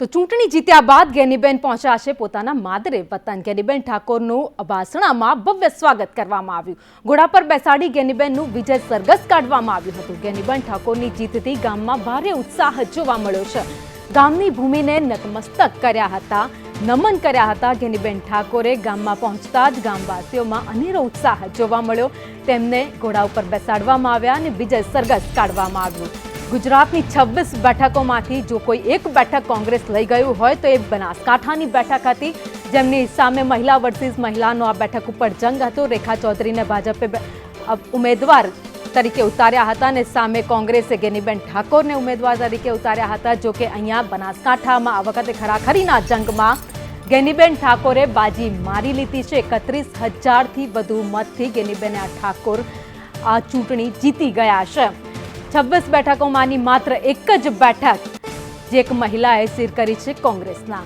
તો ચૂંટણી જીત્યા બાદ ગેનીબેન પહોંચ્યા પોતાના માદરે વતન. ગેનીબેન ઠાકોરનું અભાસણામાં ભવ્ય સ્વાગત કરવામાં આવ્યું. ઘોડા પર બેસાડી ગેનીબેનનું વિજય સરઘસ કાઢવામાં આવ્યું હતું. ગેનીબેન ઠાકોરની જીતથી ગામમાં ભારે ઉત્સાહ જોવા મળ્યો છે. ગામની ભૂમિને નતમસ્તક કર્યા હતા, નમન કર્યા હતા. ગેનીબેન ઠાકોરે ગામમાં પહોંચતા જ ગામવાસીઓમાં અનેરો ઉત્સાહ જોવા મળ્યો. તેમને ઘોડા ઉપર બેસાડવામાં આવ્યા અને વિજય સરઘસ કાઢવામાં આવ્યું. ગુજરાતની છવ્વીસ બેઠકોમાંથી જો કોઈ એક બેઠક કોંગ્રેસ લઈ ગયું હોય તો એ બનાસકાંઠાની બેઠક હતી. જેમની સામે મહિલા વર્સિસ મહિલાનો આ બેઠક ઉપર જંગ હતો. રેખા ચૌધરીને ભાજપે ઉમેદવાર તરીકે ઉતાર્યા હતા અને સામે કોંગ્રેસે ગેનીબેન ઠાકોરને ઉમેદવાર તરીકે ઉતાર્યા હતા. જો કે અહીંયા બનાસકાંઠામાં આ વખતે ખરાખરીના જંગમાં ગેનીબેન ઠાકોરે બાજી મારી લીધી છે. એકત્રીસ હજારથી વધુ મતથી ગેનીબેન ઠાકોર આ ચૂંટણી જીતી ગયા છે. છવ્વીસ બેઠકોમાંની માત્ર એક જ બેઠક જે એક મહિલાએ સિર કરી છે કોંગ્રેસના.